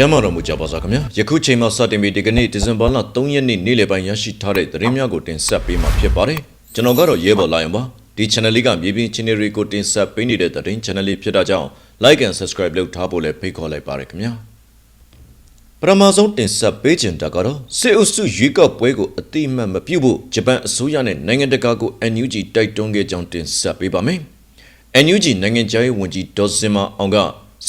ကျမ်းမာတော်မူကြပါစားခင်ဗျာယခုချိန်မှာစတင်ပြီးဒီကနေ့ဒီဇင်ဘာလ3ရက်နေ့နေ့လယ်ပိုင်းရရှိထားတဲ့သတင်းများကိုတင်ဆက်ပေးမှာဖြစ်ပါတယ်ကျွန်တော်ကတော့ရဲဘော်လိုင်ပါဒီ channel လေးကမြေပြင် channel တွေကိုတင်ဆက်ပေးနေတဲ့သတင်း channel လေးဖြစ်တာကြောင့် like and subscribe လုပ်ထားဖို့လည်းဖိတ်ခေါ်လိုက်ပါရခင်ဗျာပထမဆုံးတင်ဆက်ပေးခြင်းတာကတော့စစ်အုပ်စုရွေးကောက်ပွဲကိုအတိအမှတ်မပြုဖို့ဂျပန်အစိုးရနဲ့နိုင်ငံတကာကို NUG တိုက်တွန်းခဲ့ကြောင်းတင်ဆက်ပေးပါမယ် NUG နိုင်ငံခြားရေးဝန်ကြီးဒေါ်စင်မာအောင်က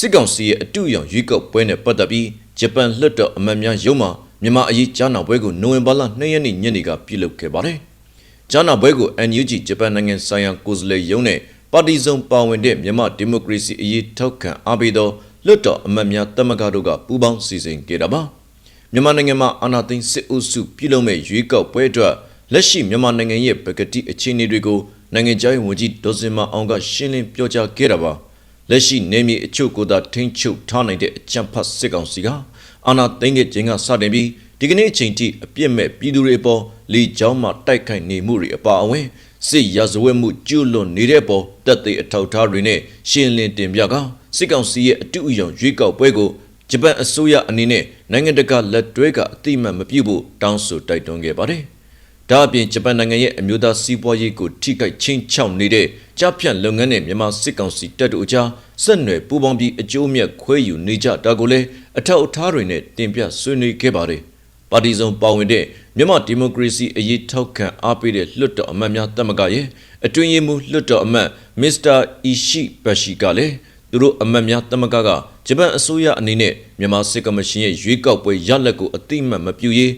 စစ်ကောင်စီရဲ့အတူရောင်ရွေးကောက်ပွဲနဲ့ပတ်သက်ပြီးဂျပန်လွှတ်တော်အမတ်များရုံးမှမြန်မာအရေးကြားနာပွဲကိုနိုဝင်ဘာလ2ရက်နေ့ညနေကပြုလုပ်ခဲ့ပါတယ်။ကြားနာပွဲကို NUG ဂျပန်နိုင်ငံဆိုင်ရာကိုယ်စားလှယ်ရုံးနဲ့ပါတီစုံပါဝင်တဲ့မြန်မာဒီမိုကရေစီအရေးထောက်ခံအားပေးသောလွှတ်တော်အမတ်များတမကတို့ကပူးပေါင်းစီစဉ်ခဲ့တာပါ။မြန်မာနိုင်ငံမှာအာဏာသိမ်းစစ်အုပ်စုပြုလုပ်မဲ့ရွေးကောက်ပွဲအတွက်လက်ရှိမြန်မာနိုင်ငံရဲ့ပကတိအခြေအနေတွေကိုနိုင်ငံခြားရေးဝန်ကြီးဒေါ်စင်မာအောင်ကရှင်းလင်းပြောကြားခဲ့တာပါ လက်ရှိနေမြေအချို့ကိုသာထိန်းချုပ်ထားနိုင်တဲ့အကြံဖတ်စစ်ကောင်စီကအာဏာသိမ်းတဲ့ခြင်းကစတင်ပြီးဒီကနေ့အချိန်ထိအပြစ်မဲ့ပြည်သူတွေပေါ်လေကြောင်းမှတိုက်ခိုက်နေမှုတွေအပါအဝင်စစ်ရာဇဝတ်မှုကျူးလွန်နေတဲ့ပေါ်တပ်သေးအထောက်အထားတွေနဲ့ရှင်းလင်းတင်ပြကစစ်ကောင်စီရဲ့အတူအယုံရွေးကောက်ပွဲကိုဂျပန်အစိုးရအနေနဲ့နိုင်ငံတကာလက်တွဲကအတိအမှတ်မပြုဖို့တောင်းဆိုတိုက်တွန်းခဲ့ပါတယ်။ ဒါအပြင်ဂျပန်နိုင်ငံရဲ့အမျိုးသားစီးပွားရေးကိုထိခိုက်ချင်းချောက်နေတဲ့ကြားဖြတ်လုပ်ငန်းနဲ့မြန်မာစစ်ကောင်စီတပ်တို့အကြားဆက်နွယ်ပူးပေါင်းပြီးအကျိုးအမြတ်ခွဲယူနေကြတာကိုလည်းအထောက်အထားတွေနဲ့တင်ပြဆွေးနွေးခဲ့ပါတယ်။ပါတီစုံပါဝင်တဲ့မြန်မာဒီမိုကရေစီအရေးထောက်ခံအားပေးတဲ့လွှတ်တော်အမတ်များတက်မကရဲ့အတွင်းရေးမှူးလွှတ်တော်အမတ်မစ္စတာအီရှိဘရှိကလည်း သူတို့အမတ်များတမကကဂျပန်အစိုးရအနေနဲ့မြန်မာစစ်ကမရှင်ရဲ့ရွေးကောက်ပွဲရလက်ကိုအတိအမှတ်မပြုရေး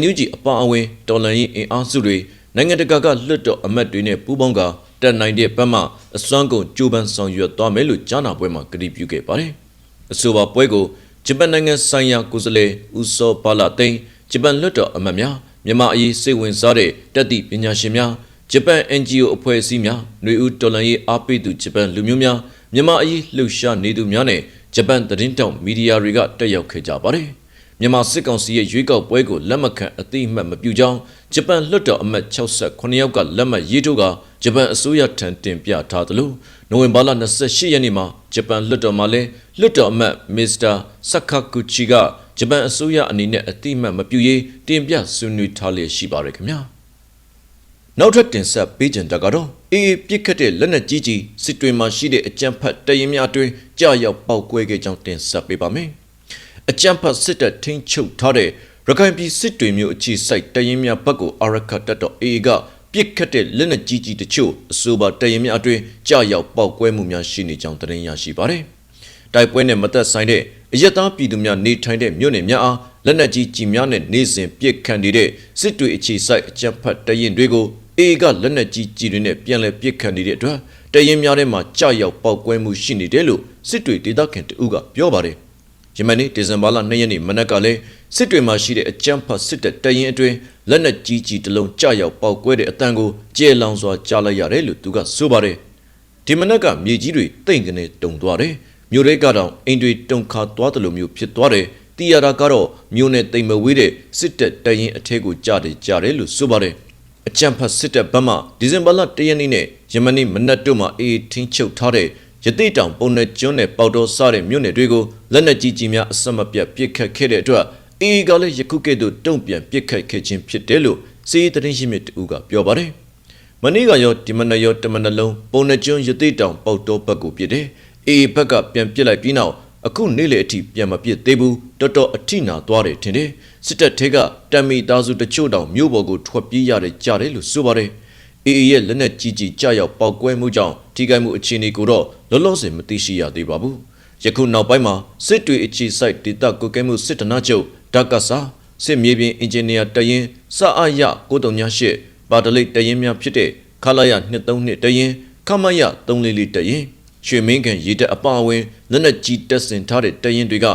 NUG အပါအဝင်တော်လှန်ရေးအင်အားစုတွေနိုင်ငံတကာကလွတ်တော်အမတ်တွေနဲ့ပူးပေါင်းကတက်နိုင်တဲ့ဘက်မှအစွမ်းကုန်ကြိုးပမ်းဆောင်ရွက်သွားမယ်လို့ကြားနာပွဲမှာကတိပြုခဲ့ပါတယ်။အဆိုပါပွဲကိုဂျပန်နိုင်ငံဆိုင်ရာကိုယ်စားလှယ်ဦးစောပါလာသိန်းဂျပန်လွတ်တော်အမတ်များမြန်မာအရေးစိတ်ဝင်စားတဲ့တက်သည့်ပညာရှင်များဂျပန် NGO အဖွဲ့အစည်းများຫນွေဦးတော်လှန်ရေးအားပေးသူဂျပန်လူမျိုးများ မြန်မာအရေးလှုပ်ရှားနေသူများနဲ့ဂျပန်သတင်းတောက်မီဒီယာတွေကတက်ရောက်ခဲ့ကြပါတယ်။မြန်မာစစ်ကောင်စီရဲ့ရွေးကောက်ပွဲကိုလက်မခံအသိအမှတ်မပြုကြောင်းဂျပန်လွှတ်တော်အမတ်68ယောက်ကလက်မှတ်ရေးထိုးကဂျပန်အစိုးရထံတင်ပြထားသလိုနိုဝင်ဘာလ28ရက်နေ့မှာဂျပန်လွှတ်တော်မှာလည်းလွှတ်တော်အမတ်မစ္စတာဆာကာကူချီကဂျပန်အစိုးရအနေနဲ့အသိအမှတ်မပြုရေးတင်ပြဆွေးနွေးထားလျက်ရှိပါရခင်ဗျာ။ နောက်ထပ်တင်ဆက်ပေးကြတာကတော့အေးပြစ်ခတ်တဲ့လက်နက်ကြီးကြီးစစ်တွေမှာရှိတဲ့အကြမ်းဖက်တရင်များအတွင်းကြာရောက်ပောက်ကွဲခဲ့ကြောင်းတင်ဆက်ပေးပါမယ်။အကြမ်းဖက်စစ်တပ်ထင်းချုပ်ထားတဲ့ရခိုင်ပြည်စစ်တွေမျိုးအခြေစိုက်တရင်များဘက်ကိုအာရခတ်တပ်တော်အေးကပြစ်ခတ်တဲ့လက်နက်ကြီးကြီးတချို့အဆိုပါတရင်များအတွင်းကြာရောက်ပောက်ကွဲမှုများရှိနေကြောင်းသတင်းရရှိပါတယ်။တိုက်ပွဲနဲ့မသက်ဆိုင်တဲ့အယက်သားပြည်သူများနေထိုင်တဲ့မြို့နယ်များအား လက်နက်ကြီးကြီးများနဲ့နေစဉ်ပြစ်ခတ်နေတဲ့စစ်တွေအခြေစိုက်အကြမ်းဖက်တရင်တွေကိုအေကလက်နက်ကြီးကြီးတွေနဲ့ပြန်လည်ပစ်ခတ်နေတဲ့အတွက်တရင်များထဲမှာကြာရောက်ပောက်ကွဲမှုရှိနေတယ်လို့စစ်တွေဒေသခံတဦးကပြောပါတယ်။ယမန်နေ့ဒီဇင်ဘာလ2ရက်နေ့မနက်ကလည်းစစ်တွေမှာရှိတဲ့အကြမ်းဖက်စစ်တပ်တရင်အတွင်းလက်နက်ကြီးကြီးတစ်လုံးကြာရောက်ပောက်ကွဲတဲ့အတန်ကိုကျေလောင်စွာကြားလိုက်ရတယ်လို့သူကဆိုပါတယ်။ဒီမနက်ကမြေကြီးတွေတိတ်ကနေတုံသွားတယ်။မြို့ရဲကတော့အိမ်တွေတုံခါသွားတယ်လို့မျိုးဖြစ်သွားတယ်။ တီရတာကတော့မြို့နဲ့တိမ်မဝေးတဲ့စစ်တပ်တရင်အထက်ကိုကြားတယ်ကြားတယ်လို့ဆိုပါတယ်။အကြံဖတ်စစ်တပ်ဘက်မှဒီဇင်ဘာလ၁ရက်နေ့နဲ့ယမန်နေ့မနက်တို့မှာအေးထင်းချုပ်ထားတဲ့ရတိတောင်ပုံနဲ့ကျွန်းနဲ့ပေါတော်စတဲ့မြို့နယ်တွေကိုလက်နက်ကြီးကြီးများအဆက်မပြတ်ပစ်ခတ်ခဲ့တဲ့အတွက်အေးကလည်းယခုကဲ့သို့တုံ့ပြန်ပစ်ခတ်ခဲ့ခြင်းဖြစ်တယ်လို့စီးသတင်းရှိမြစ်တူကပြောပါတယ်။မနေ့ကရောဒီမနက်ရောတမနလုံးပုံနဲ့ကျွန်းရတိတောင်ပေါတော်ဘက်ကိုပစ်တယ်။အေးဘက်ကပြန်ပစ်လိုက်ပြီးနောက် အခုနေ့လေအထိပြန်မပြစ်သေးဘူးတော်တော်အထိနာသွားတယ်ထင်တယ်စစ်တပ်ထဲကတံမီသားစုတချို့တောင်မြို့ပေါ်ကိုထွက်ပြေးရတယ်ကြားတယ်လို့ဆိုပါတယ်အေအေရဲ့လက်နက်ကြီးကြီးကြောက်ရောက်ပောက်ကွဲမှုကြောင့်ထိခိုက်မှုအခြေအနေကိုတော့လောလောဆယ်မသိရှိရသေးပါဘူးယခုနောက်ပိုင်းမှာစစ်တွေအခြေစိုက်ဒေတာကိုကဲမှုစစ်တနာချုပ်ဒကဆာစစ်မြေပြင်အင်ဂျင်နီယာတရင်စာအရ9388ပါတလိတ်တရင်များဖြစ်တဲ့ခလာရ232တရင်ခမရ344တရင် ရွှေမင်းကန်ရေတက်အပါအဝင်လက်နက်ကြီးတက်ဆင်ထားတဲ့တရင်တွေက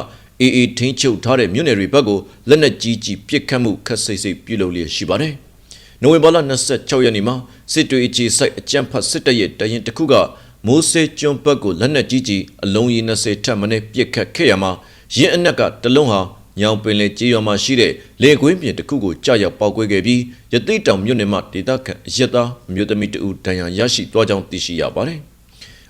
အေးအေးထင်းချုပ်ထားတဲ့မြို့နယ်တွေဘက်ကိုလက်နက်ကြီးကြီးပစ်ခတ်မှုခက်စိတ်စိတ်ပြုလုပ်လျက်ရှိပါတယ်။နိုဝင်ဘာလ26ရက်နေ့မှာစစ်တွေအခြေစိုက်အကြမ်းဖက်စစ်တပ်ရဲ့တရင်တစ်ခုကမိုးစေကျွန်းဘက်ကိုလက်နက်ကြီးကြီးအလုံးကြီး20ထပ်မံပစ်ခတ်ခဲ့ရမှာရင်းအနက်ကတလုံးဟာညောင်ပင်လေကြေးရွာမှာရှိတဲ့လေကွင်းပြင်တစ်ခုကိုကြာရောက်ပောက်ကွဲခဲ့ပြီးရသိတောင်မြို့နယ်မှာဒေသခံအရက်သားမြို့သမီးတဦးဒဏ်ရာရရှိသွားကြောင်းသိရှိရပါတယ်။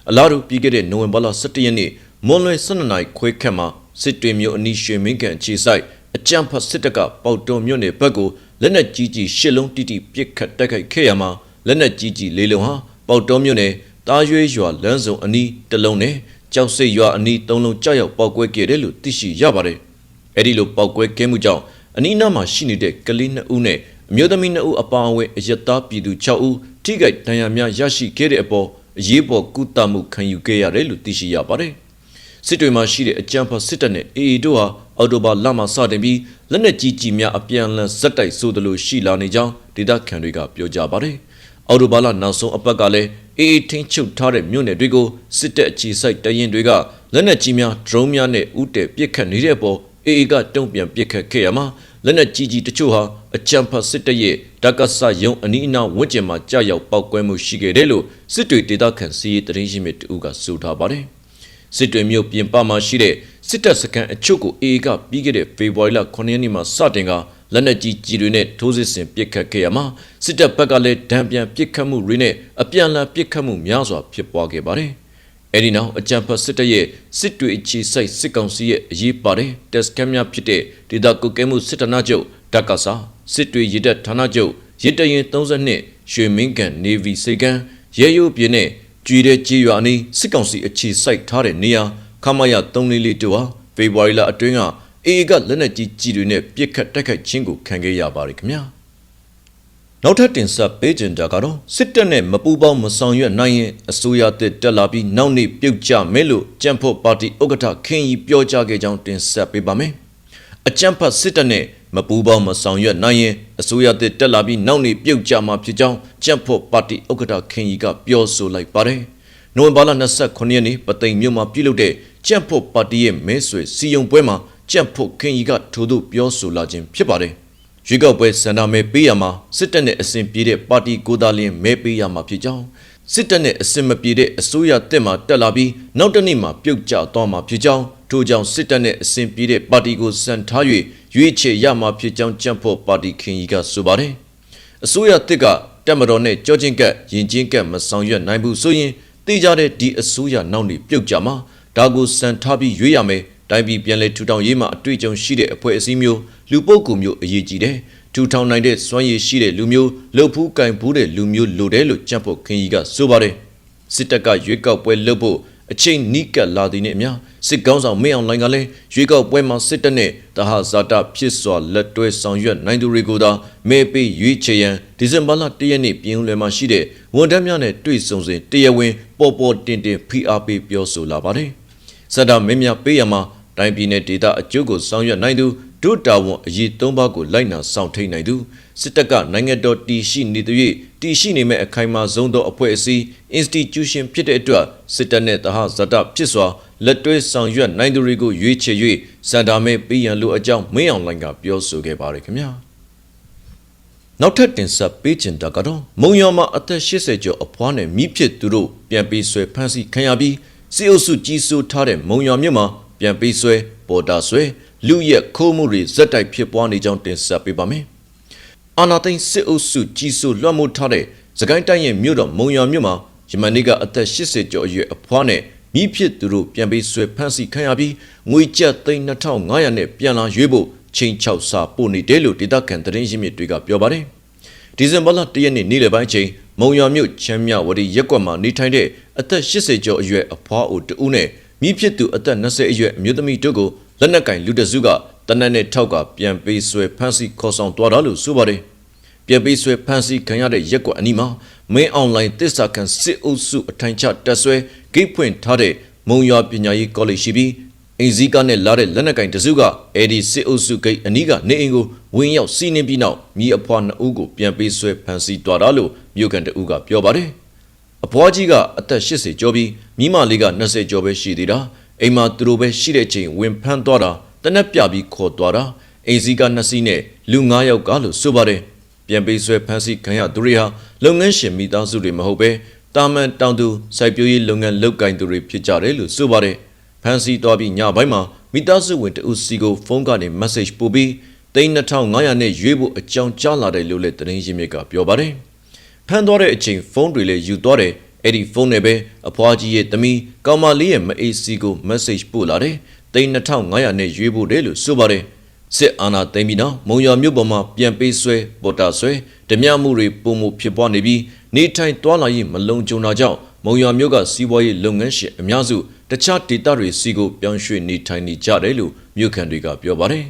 အလားတူပြီးခဲ့တဲ့နိုဝင်ဘာလ17ရက်နေ့မွန်လွယ်12နိုင်ခွဲခက်မှာစစ်တွေမျိုးအနီးရွှေမင်းကန်ခြေဆိုင်အကြမ်းဖက်စစ်တပ်ကပေါက်တော်မြို့နယ်ဘက်ကိုလက်နက်ကြီးကြီးရှစ်လုံးတိတိပစ်ခတ်တိုက်ခိုက်ခဲ့ရမှာလက်နက်ကြီးကြီးလေးလုံးဟာပေါက်တော်မြို့နယ်တာရွေးရွာလမ်းစုံအနီးတစ်လုံးနဲ့ကြောက်စိတ်ရွာအနီးသုံးလုံးကြောက်ရောက်ပေါက်ကွဲခဲ့တယ်လို့သိရှိရပါတယ်။အဲ့ဒီလိုပေါက်ကွဲကဲမှုကြောင့်အနီးနားမှာရှိနေတဲ့ကလေးနှစ်ဦးနဲ့အမျိုးသမီးနှစ်ဦးအပါအဝင်အရက်သားပြည်သူ6ဦးထိခိုက်ဒဏ်ရာများရရှိခဲ့တဲ့အပေါ် အရေးပေါ်ကုသမှုခံယူခဲ့ရတယ်လို့သိရှိရပါတယ်။စစ်တွေမှာရှိတဲ့အကြမ်းဖက်စစ်တပ်နဲ့ AA တို့ဟာအော်တိုဘာလမှာစတင်ပြီးလက်နက်ကြီးကြီးများအပြန်အလှန်ဇက်တိုက်ဆိုသလိုရှိလာနေကြောင်းဒေသခံတွေကပြောကြပါတယ်။အော်တိုဘာလနောက်ဆုံးအပတ်ကလည်း AA ထင်းချုပ်ထားတဲ့မြို့နယ်တွေကိုစစ်တပ်အခြေစိုက်တရင်တွေကလက်နက်ကြီးများဒရုန်းများနဲ့ဥတည်ပစ်ခတ်နေတဲ့အပေါ် AA ကတုံ့ပြန်ပစ်ခတ်ခဲ့ရမှာလက်နက်ကြီးကြီးတချို့ဟာ အကြမ်းဖက်စစ်တပ်ရဲ့တက္ကဆယုံအနီးအနားဝန်းကျင်မှာကြာရောက်ပောက်ကွဲမှုရှိခဲ့တယ်လို့စစ်တွေဒေသခံစီးရီးတရင်ရှိမြစ်တူကဆိုထားပါတယ်။စစ်တွေမြို့ပြင်ပမှာရှိတဲ့စစ်တပ်စခန်းအချို့ကို AA ကပြီးခဲ့တဲ့ဖေဖော်ဝါရီလ9ရက်နေ့မှာစတင်ကလက်နက်ကြီးကြီးတွေနဲ့ထိုးစစ်ဆင်ပစ်ခတ်ခဲ့ရမှာစစ်တပ်ဘက်ကလည်းဒဏ်ပြန်ပစ်ခတ်မှုတွေနဲ့အပြန်အလှန်ပစ်ခတ်မှုများစွာဖြစ်ပွားခဲ့ပါတယ်။အဲဒီနောက်အကြံဖတ်စစ်တပ်ရဲ့စစ်တွေအခြေစိုက်စစ်ကောင်စီရဲ့အရေးပါတဲ့တက်စကန်များဖြစ်တဲ့ဒေတာကုတ်ကဲမှုစစ်တနာချုပ်ဒက်ကဆာ စစ်တွေရတပ်ဌာနချုပ်ရတရင်32ရွှေမင်းကန်နေဗီစေကန်ရဲရိုးပြင်းနဲ့ကြွေတဲ့ကြေးရွာအနီးစစ်ကောင်စီအခြေစိုက်ထားတဲ့နေရာခမရ344တို့ဟာဖေဖော်ဝါရီလအတွင်းကအေကလက်နက်ကြီးကြီးတွေနဲ့ပြစ်ခတ်တိုက်ခိုက်ခြင်းကိုခံခဲ့ရပါတယ်ခင်ဗျာနောက်ထပ်တင်ဆက်ပေးကြတာကတော့စစ်တပ်နဲ့မပူပေါင်းမဆောင်ရွက်နိုင်ရင်အစိုးရတစ်တက်လာပြီးနောက်နေ့ပြုတ်ကျမယ်လို့ကြံ့ဖို့ပါတီဥက္ကဋ္ဌခင်ကြီးပြောကြားခဲ့ကြောင်းတင်ဆက်ပေးပါမယ်အကြံ့ဖတ်စစ်တပ်နဲ့ မပူပေါင်းမဆောင်ရွက်နိုင်ရင်အစိုးရတစ်တက်လာပြီးနောက်နေ့ပြုတ်ကျမှာဖြစ်ကြောင်းကြံ့ဖို့ပါတီဥက္ကဋ္ဌခင်ကြီးကပြောဆိုလိုက်ပါတယ်နိုဝင်ဘာလ29ရက်နေ့ပသိမ်မြို့မှာပြုလုပ်တဲ့ကြံ့ဖို့ပါတီရဲ့မဲဆွေစီယုံပွဲမှာကြက်ဖို့ခင်ကြီးကထို့သို့ပြောဆိုလာခြင်းဖြစ်ပါတယ်။ရွေးကောက်ပွဲစန္ဒမဲပေးရမှာစစ်တပ်နဲ့အစဉ်ပြေတဲ့ပါတီကိုသာလင်းမဲပေးရမှာဖြစ်ကြောင်းစစ်တပ်နဲ့အစဉ်မပြေတဲ့အစိုးရတက်မှတက်လာပြီးနောက်တစ်နေ့မှာပြုတ်ကျသွားမှာဖြစ်ကြောင်းထို့ကြောင့်စစ်တပ်နဲ့အစဉ်ပြေတဲ့ပါတီကိုစံထား၍ ရွေးချယ်ရမှာဖြစ်ကြောင်းကြက်ဖို့ပါတီခင်ကြီးကဆိုပါတယ်။အစိုးရတက်ကတက်မတော်နဲ့ကြောချင်းကပ်ရင်ချင်းကပ်မဆောင်ရွက်နိုင်ဘူးဆိုရင်သိကြတဲ့ဒီအစိုးရနောက်နေပြုတ်ကြမှာဒါကိုစံထားပြီးရွေးရမယ်တိုင်းပြည်ပြန်လည်ထူထောင်ရေးမှာအတွေ့အကြုံရှိတဲ့အဖွဲ့အစည်းမျိုးလူပုဂ္ဂိုလ်မျိုးအရေးကြီးတယ်ထူထောင်နိုင်တဲ့စွမ်းရည်ရှိတဲ့လူမျိုးလှုပ်ဖူးကင်ဖူးတဲ့လူမျိုးလိုတယ်လို့ကြံ့ဖို့ခင်ကြီးကဆိုပါတယ်စစ်တပ်ကရွေးကောက်ပွဲလုပ်ဖို့ အချိန်နီးကပ်လာသည်နဲ့အမျှစစ်ကောင်းဆောင်မင်းအောင်လှိုင်ကလည်းရွေးကောက်ပွဲမှာစစ်တပ်နဲ့တဟဇာတာဖြစ်စွာလက်တွဲဆောင်ရွက်နိုင်သူတွေကိုသာမဲပေးရွေးချယ်ရန်ဒီဇင်ဘာလ၁ရက်နေ့ပြည်ဦးလွယ်မှာရှိတဲ့ဝန်ထမ်းများနဲ့တွေ့ဆုံစဉ်တရားဝင်ပေါ်ပေါ်တင်တင်ဖိအားပေးပြောဆိုလာပါတယ်စက်တာမင်းများပေးရမှာတိုင်းပြည်နယ်ဒေသအကျိုးကိုဆောင်ရွက်နိုင်သူ ဒုတာဝန်အရေးသုံးပါးကိုလိုက်နာဆောင်ထိန်နိုင်သူစစ်တပ်ကနိုင်ငံတော်တည်ရှိနေသည့်တည်ရှိနေမဲ့အခိုင်အမာဆုံးသောအဖွဲ့အစည်း institution ဖြစ်တဲ့အတွက်စစ်တပ်နဲ့တဟဇတဖြစ်စွာလက်တွဲဆောင်ရွက်နိုင်သူတွေကိုရွေးချယ်၍စန္ဒာမဲပေးရန်လိုအကြောင်းမင်းအောင်လိုင်ကပြောဆိုခဲ့ပါတယ်ခင်ဗျာနောက်ထပ်တင်ဆက်ပေးချင်တာကတော့မုံရွာမှာအသက်80ကျော်အဖွားနဲ့မိဖြစ်သူတို့ပြန်ပြီးဆွဲဖမ်းဆီးခံရပြီးစီအုပ်စုကြီးစိုးထားတဲ့မုံရွာမြို့မှာပြန်ပေးဆွဲပေါ်တာဆွဲ လူရက်ခိုးမှုတွေဇက်တိုက်ဖြစ်ပွားနေကြောင်းတင်ဆက်ပေးပါမယ်။အာနာသိန်းစစ်အုပ်စုကြီးစိုးလွှမ်းမိုးထားတဲ့စကိုင်းတိုင်းရဲ့မြို့တော်မုံရွာမြို့မှာယမန်နေ့ကအသက်80ကျော်အရွယ်အဖွားနဲ့မိဖြစ်သူတို့ပြန်ပေးဆွဲဖမ်းဆီးခံရပြီးငွေကျပ်သိန်း2500နဲ့ပြန်လာရွေးဖို့ချိန်ချောက်စာပို့နေတယ်လို့ဒေသခံသတင်းရင်းမြစ်တွေကပြောပါတယ်။ဒီဇင်ဘာလ1ရက်နေ့နေ့လယ်ပိုင်းချိန်မုံရွာမြို့ချမ်းမြဝတီရက်ကွက်မှာနေထိုင်တဲ့အသက်80ကျော်အရွယ်အဖွားအိုတဦးနဲ့မိဖြစ်သူအသက်20အရွယ်အမျိုးသမီးတို့ကို လက်နက်ကင်လူတစုကတနက်နဲ့ထောက်ကပြန်ပေးဆွဲဖမ်းဆီးခေါ်ဆောင်သွားတာလို့ဆိုပါတယ်။ပြန်ပေးဆွဲဖမ်းဆီးခံရတဲ့ရက်ကွက်အနီးမှာမင်းအွန်လိုင်းသစ္စာခံစစ်အုပ်စုအထိုင်ချတက်ဆွဲဂိတ်ဖွင့်ထားတဲ့မုံရွာပညာရေးကောလိပ်ရှိပြီးအင်ဇီကနဲ့လာတဲ့လက်နက်ကင်တစုကအဲ့ဒီစစ်အုပ်စုဂိတ်အနီးကနေအိမ်ကိုဝင်ရောက်စီးနင်းပြီးနောက်မိအဖွားနှစ်ဦးကိုပြန်ပေးဆွဲဖမ်းဆီးသွားတာလို့မြို့ကန်တအူးကပြောပါတယ်။အဖွားကြီးကအသက်80ကျော်ပြီးမိမလေးက20ကျော်ပဲရှိသေးတာ အိမ်မှာသူတို့ပဲရှိတဲ့ချိန်ဝင်ဖမ်းသွားတာတနက်ပြပြီးခေါ်သွားတာအိမ်စီးက2စီးနဲ့လူ9ယောက်ကလို့ဆိုပါတယ်ပြန်ပေးဆွဲဖမ်းဆီးခံရသူတွေဟာလုပ်ငန်းရှင်မိသားစုတွေမဟုတ်ပဲတာမန်တောင်သူစိုက်ပျိုးရေးလုပ်ငန်းလုပ်ကိုင်သူတွေဖြစ်ကြတယ်လို့ဆိုပါတယ်ဖမ်းဆီးသွားပြီးညပိုင်းမှာမိသားစုဝင်တဦးစီကိုဖုန်းကနေ message ပို့ပြီး3500နဲ့ရွေးဖို့အကြောင်းကြားလာတယ်လို့လည်းသတင်းရင်းမြစ်ကပြောပါတယ်ဖမ်းသွားတဲ့အချိန်ဖုန်းတွေလည်းယူသွားတယ် အဲ့ဒီဖုန်းနဲ့ပဲအဖွားကြီးရဲ့သမီးကောင်မလေးရဲ့မအေးစီကို message ပို့လာတယ်တိန်2500နဲ့ရွေးဖို့တယ်လို့ဆိုပါတယ်စစ်အာဏာသိမ်းပြီးနောက်မုံရွာမြို့ပေါ်မှာပြန်ပေးဆွဲပေါ်တာဆွဲဓမြမှုတွေပုံမှုဖြစ်ပွားနေပြီးနေထိုင်သွားလာရေးမလုံခြုံတာကြောင့်မုံရွာမြို့ကစီးပွားရေးလုပ်ငန်းရှင်အများစုတခြားဒေသတွေစီကိုပြောင်းရွှေ့နေထိုင်နေကြတယ်လို့မြို့ခံတွေကပြောပါတယ်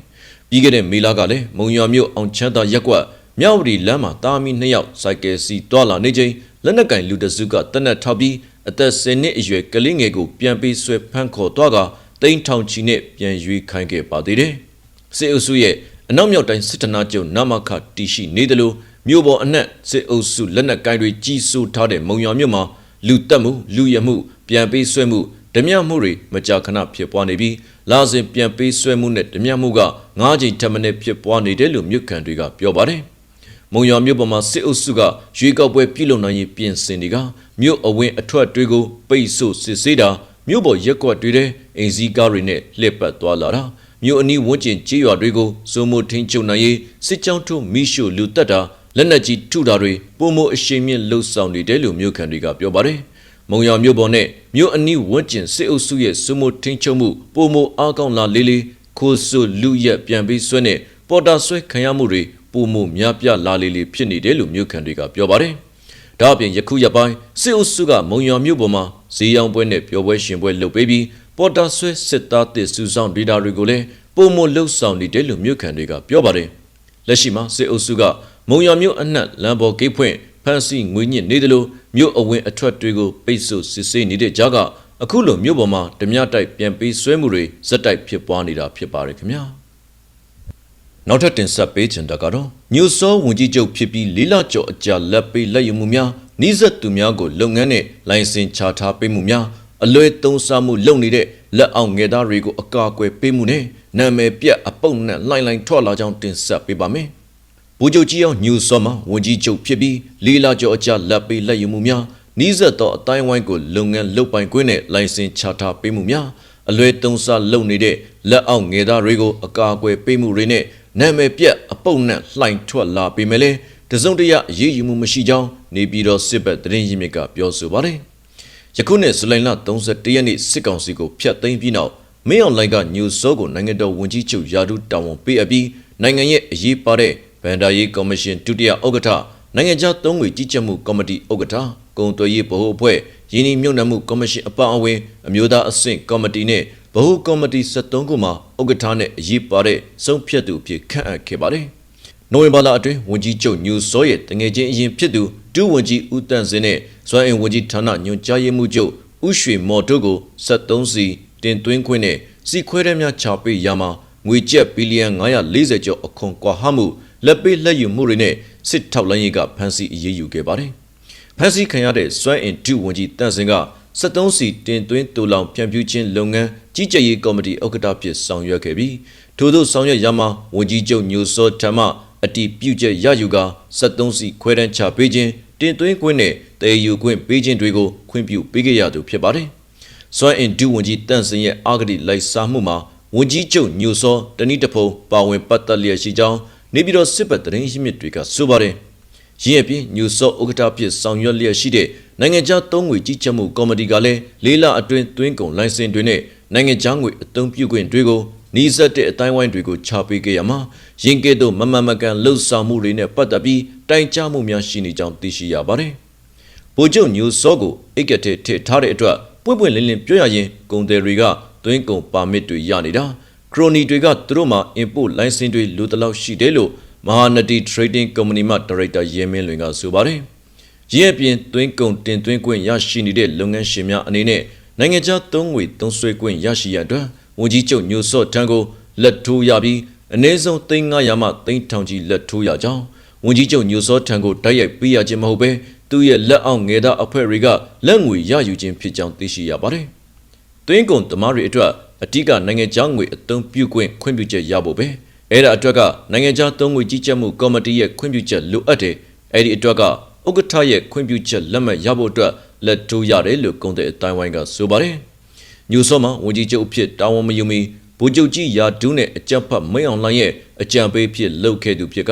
ပြီးခဲ့တဲ့မေလကလည်းမုံရွာမြို့အောင်ချမ်းသာရက်ကွက်မြောက်ဝတီလမ်းမှာတာမီနှစ်ယောက်စိုက်ကယ်စီတွာလာနေချိန် လက်နက်ကင်လူတစုကတနက်ထောက်ပြီးအသက်10နှစ်အရွယ်ကလေးငယ်ကိုပြန်ပေးဆွဲဖမ်းခေါ်သွားကတိန်းထောင်ချီနဲ့ပြန်ရွေးခိုင်းခဲ့ပါသေးတယ်။စစ်အုပ်စုရဲ့အနောက်မြောက်တိုင်းစစ်တနာကျုံနမခတီရှိနေတယ်လို့မြို့ပေါ်အနှက်စစ်အုပ်စုလက်နက်ကင်တွေကြီးစိုးထားတဲ့မုံရွာမြို့မှာလူတက်မှုလူရမှုပြန်ပေးဆွဲမှုဓမြမှုတွေမကြာခဏဖြစ်ပွားနေပြီးလာစဉ်ပြန်ပေးဆွဲမှုနဲ့ဓမြမှုက၅ချိန်ထပ်မံဖြစ်ပွားနေတယ်လို့မြို့ခံတွေကပြောပါတယ်။ မုံရွာမြို့ပေါ်မှာစစ်အုပ်စုကရွေးကောက်ပွဲပြုလုပ်နိုင်ရေးပြင်ဆင်တွေကမြို့အဝင်အထွက်တွေကိုပိတ်ဆို့စစ်ဆေးတာမြို့ပေါ်ရက်ကွက်တွေတဲ့အိမ်စည်းကားတွေနဲ့လှည့်ပတ်သွားလာတာမြို့အနီးဝန်းကျင်ကြေးရွာတွေကိုစိုးမိုးထင်းချုပ်နိုင်ရေးစစ်ကြောင်းထုမိရှုလူတက်တာလက်နက်ကြီးထုတာတွေပုံမအရှိန်မြင့်လှုပ်ဆောင်နေတယ်လို့မြို့ခံတွေကပြောပါတယ်။မုံရွာမြို့ပေါ်နဲ့မြို့အနီးဝန်းကျင်စစ်အုပ်စုရဲ့စိုးမိုးထင်းချုပ်မှုပုံမအားကောင်းလာလေးလေးခိုးဆုလူရက်ပြန်ပြီးဆွဲနဲ့ပေါ်တာဆွဲခံရမှုတွေ ပုံမများပြလာလေးလေးဖြစ်နေတယ်လို့မြို့ခံတွေကပြောပါတယ်။ဒါအပြင်ယခုရက်ပိုင်းစစ်အုပ်စုကမုံရွာမြို့ပေါ်မှာဈေးရောင်းပွဲနဲ့ပျော်ပွဲရှင်ပွဲလုပ်ပေးပြီးပေါ်တာဆွဲစစ်သားတစ်စုဆောင်ဒေတာတွေကိုလည်းပုံမလှုပ်ဆောင်နေတယ်လို့မြို့ခံတွေကပြောပါတယ်။လက်ရှိမှာစစ်အုပ်စုကမုံရွာမြို့အနှံ့လမ်းပေါ်ကိတ်ဖွင့်ဖမ်းဆီးငွေညစ်နေတယ်လို့မြို့အဝင်အထွက်တွေကိုပိတ်ဆို့စစ်ဆေးနေတဲ့ကြားကအခုလိုမြို့ပေါ်မှာဓမြတိုက်ပြန်ပေးဆွဲမှုတွေဇက်တိုက်ဖြစ်ပွားနေတာဖြစ်ပါတယ်ခင်ဗျာ နောက်ထပ်တင်ဆက်ပေးချင်တာကတော့ညိုစောဝင်ကြီးချုပ်ဖြစ်ပြီးလေးလကျော်အကြာလက်ပေးလက်ယူမှုများနှိစက်သူများကိုလုပ်ငန်းနဲ့လိုင်စင်ချထားပေးမှုများအလွဲသုံးစားမှုလုပ်နေတဲ့လက်အောင်ငယ်သားတွေကိုအကာအကွယ်ပေးမှုနဲ့နာမည်ပြတ်အပုတ်နဲ့လှိုင်လှိုင်ထွက်လာကြောင်းတင်ဆက်ပေးပါမယ်။ဗိုလ်ချုပ်ကြီးအောင်ညူစောမှာဝန်ကြီးချုပ်ဖြစ်ပြီးလေးလာကျော်အကြလက်ပေးလက်ယူမှုများနီးစပ်သောအတိုင်းဝိုင်းကိုလုပ်ငန်းလုပ်ပိုင်ခွင့်နဲ့လိုင်စင်ချထားပေးမှုများအလွဲသုံးစားလုပ်နေတဲ့လက်အောင်ငယ်သားတွေကိုအကာအကွယ်ပေးမှုတွေနဲ့ နာမည်ပြတ်အပုတ်နဲ့လှိုင်ထွက်လာပေးမယ်လေတစုံတရာအရေးယူမှုမရှိကြောင်းနေပြည်တော်စစ်ဘက်တရင်ရင်းမြစ်ကပြောဆိုပါတယ်။ယခုနှစ်ဇူလိုင်လ31ရက်နေ့စစ်ကောင်စီကိုဖျက်သိမ်းပြီးနောက်မင်းအောင်လိုင်ကညူစောကိုနိုင်ငံတော်ဝန်ကြီးချုပ်ယာဒူတာဝန်ပေးအပ်ပြီးနိုင်ငံရဲ့အရေးပါတဲ့ဗန်ဒါရေးကော်မရှင်ဒုတိယဥက္ကဋ္ဌနိုင်ငံခြားသုံးငွေကြီးကြပ်မှုကော်မတီဥက္ကဋ္ဌကုန်သွယ်ရေးဗဟိုအဖွဲ့ရင်းနှီးမြှုပ်နှံမှုကော်မရှင်အပါအဝင်အမျိုးသားအဆင့်ကော်မတီနဲ့ ဗဟိုကော်မတီ73ခုမှာဥက္ကဋ္ဌနဲ့အရေးပါတဲ့ဆုံးဖြတ်သူအဖြစ်ခန့်အပ်ခဲ့ပါတယ်။နိုဝင်ဘာလအတွင်းဝန်ကြီးချုပ်ညူစောရဲ့တငယ်ချင်းအရင်ဖြစ်သူဒုဝန်ကြီးဦးတန့်စင်နဲ့စွမ်းအင်ဝန်ကြီးဌာနညွှန်ကြားရေးမှူးချုပ်ဦးရွှေမော်တို့ကို73စီတင်သွင်းခွင့်နဲ့စီခွဲတဲ့များချပေးရမှာငွေကျပ်ဘီလီယံ940ကျော်အခွန်ကွာဟမှုလက်ပေးလက်ယူမှုတွေနဲ့စစ်ထောက်လိုင်းရေးကဖမ်းဆီးအရေးယူခဲ့ပါတယ်။ဖမ်းဆီးခံရတဲ့စွမ်းအင်ဒုဝန်ကြီးတန့်စင်က 73စီတင်သွင်းတူလောင်ဖြန့်ဖြူးခြင်းလုပ်ငန်းကြီးကြပ်ရေးကော်မတီဥက္ကဋ္ဌဖြစ်ဆောင်ရွက်ခဲ့ပြီးထို့သောဆောင်ရွက်ရမှာဝန်ကြီးချုပ်ညိုစောဓမ္မအတီးပြုတ်ချက်ရယူက73စီခွဲတန်းချပေးခြင်းတင်သွင်းခွင့်နဲ့တည်ယူခွင့်ပေးခြင်းတွေကိုခွင့်ပြုပေးခဲ့ရသူဖြစ်ပါတယ်။စွမ်းအင်ဒုဝန်ကြီးတန့်စင်ရဲ့အာဂတိလိုက်စားမှုမှာဝန်ကြီးချုပ်ညိုစောတနည်းတဖုံပါဝင်ပတ်သက်လျက်ရှိကြောင်းနေပြည်တော်စစ်ဘက်တရင်ရှိမြစ်တွေကဆိုပါတယ်။ရင်းအပြင်ညိုစောဥက္ကဋ္ဌဖြစ်ဆောင်ရွက်လျက်ရှိတဲ့ နိုင်ငံခြားသုံးငွေကြီးကြပ်မှုကော်မတီကလည်းလေးလအတွင်းသွင်းကုန်လိုင်စင်တွေနဲ့နိုင်ငံခြားငွေအသုံးပြုခွင့်တွေကိုနီးစပ်တဲ့အတိုင်းဝိုင်းတွေကိုချပေးခဲ့ရမှာရင်းကဲ့သို့မမှန်မကန်လှုပ်ဆောင်မှုတွေနဲ့ပတ်သက်ပြီးတိုင်ကြားမှုများရှိနေကြောင်းသိရှိရပါတယ်။ဗိုလ်ချုပ်ညိုစောကိုအိတ်ကတဲ့ထည့်ထားတဲ့အတွက်ပွင့်ပွင့်လင်းလင်းပြောရရင်ကုန်တယ်တွေကသွင်းကုန်ပါမစ်တွေရနေတာခရိုနီတွေကသူတို့မှာ import license တွေလိုတလောက်ရှိတယ်လို့မဟာနတီ trading company မှဒါရိုက်တာရဲမင်းလွင်ကဆိုပါတယ်။ ရင်းအပြင်သွင်းကုန်တင်သွင်းခွင့်ရရှိနေတဲ့လုပ်ငန်းရှင်များအနေနဲ့နိုင်ငံခြားသုံးငွေသုံးစွဲခွင့်ရရှိရတဲ့ဝန်ကြီးချုပ်ညိုစော့ထံကိုလက်ထိုးရပြီးအနည်းဆုံးသိန်း900မှသိန်းထောင်ကြီးလက်ထိုးရကြောင်းဝန်ကြီးချုပ်ညိုစောထံကိုတိုက်ရိုက်ပေးရခြင်းမဟုတ်ဘဲသူ့ရဲ့လက်အောက်ငယ်သားအဖွဲ့တွေကလက်ငွေရယူခြင်းဖြစ်ကြောင်းသိရှိရပါတယ်။သွင်းကုန်သမားတွေအတွက်အတိကနိုင်ငံခြားငွေအသုံးပြုခွင့်ခွင့်ပြုချက်ရဖို့ပဲအဲ့ဒါအတွက်ကနိုင်ငံခြားသုံးငွေကြီးကြပ်မှုကော်မတီရဲ့ခွင့်ပြုချက်လိုအပ်တယ်အဲ့ဒီအတွက်က ဥက္ကဋ္ဌရဲ့ခွင့်ပြုချက်လက်မှတ်ရဖို့အတွက်လက်ထိုးရတယ်လို့ကုန်တဲ့အတိုင်းဝိုင်းကဆိုပါတယ်။ညိုစောမှာဝန်ကြီးချုပ်အဖြစ်တာဝန်မယူမီဗိုလ်ချုပ်ကြီးရာဒူးနဲ့အကြံဖတ်မိန်အောင်လိုင်းရဲ့အကြံပေးဖြစ်လှုပ်ခဲ့သူဖြစ်က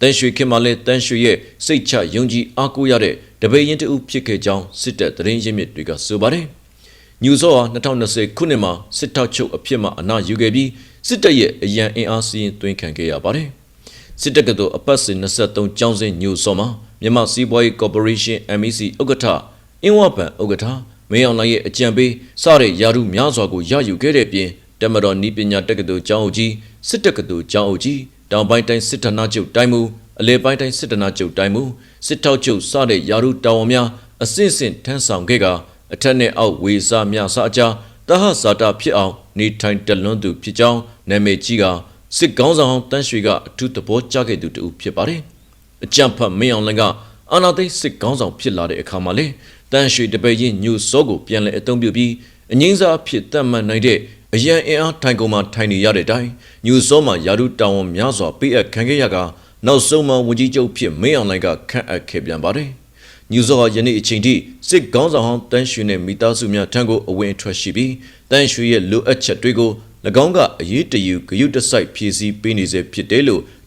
တန်ရွှေခင်မလဲတန်ရွှေရဲ့စိတ်ချယုံကြည်အားကိုးရတဲ့တပိတ်ရင်တဦးဖြစ်ခဲ့ကြောင်းစစ်တပ်သတင်းရင်းမြစ်တွေကဆိုပါတယ်။ညူစောဟာ2020ခုနှစ်မှာစစ်ထောက်ချုပ်အဖြစ်မှအနာယူခဲ့ပြီးစစ်တပ်ရဲ့အရန်အင်အားစီးရင်သွင်းခံခဲ့ရပါတယ်။စစ်တပ်ကတော်အပတ်စဉ်23ကျောင်းစဉ်ညူစောမှာ မြန်မာစီးပွားရေးကော်ပိုရေးရှင်း MEC ဥက္ကဋ္ဌအင်းဝဘန်ဥက္ကဋ္ဌမင်းအောင်လှိုင်ရဲ့အကြံပေးစတဲ့ယာရုများစွာကိုရယူခဲ့တဲ့ပြင်တမတော်နီးပညာတက္ကသိုလ်ကျောင်းအုပ်ကြီးစစ်တက္ကသိုလ်ကျောင်းအုပ်ကြီးတောင်ပိုင်းတိုင်းစစ်ဌာနချုပ်တိုင်းမှုအလဲပိုင်းတိုင်းစစ်ဌာနချုပ်တိုင်းမှုစစ်ထောက်ချုပ်စတဲ့ယာရုတာဝန်များအစစ်အစစ်ထမ်းဆောင်ခဲ့ကအထက်နဲ့အောက်ဝေစာများစအကြားတဟဇာတာဖြစ်အောင်နေထိုင်တလွန်းသူဖြစ်ကြောင်းနာမည်ကြီးကစစ်ကောင်းဆောင်တန်းရွှေကအထူးသဘောကျခဲ့သူတူဖြစ်ပါတယ် အကြံဖတ်မင်းအောင်လှိုင်ကအာနာသိစစ်ကောင်းဆောင်ဖြစ်လာတဲ့အခါမှာလေတန်းရွှေတပည့်ရင်ညိုစောကိုပြန်လဲအသုံးပြုပြီးအငိမ့်စားဖြစ်တတ်မှတ်နိုင်တဲ့အရန်အင်အားထိုင်ကုန်မှာထိုင်နေရတဲ့အတိုင်းညိုစောမှာယာရုတာဝန်များစွာပေးအပ်ခံခဲ့ရကနောက်ဆုံးမှာဝန်ကြီးချုပ်ဖြစ်မင်းအောင်လှိုင်ကခန့်အပ်ခဲ့ပြန်ပါတယ်ညူဇောဟာယနေ့အချိန်ထိစစ်ကောင်းဆောင်ဟောင်းတန်းရွှေနဲ့မိသားစုများထံကိုအဝင်အထွက်ရှိပြီးတန်းရွှေရဲ့လိုအပ်ချက်တွေကို၎င်းကအရေးတယူဂရုတစိုက်ဖြည့်ဆည်းပေးနေစေဖြစ်တယ်လို့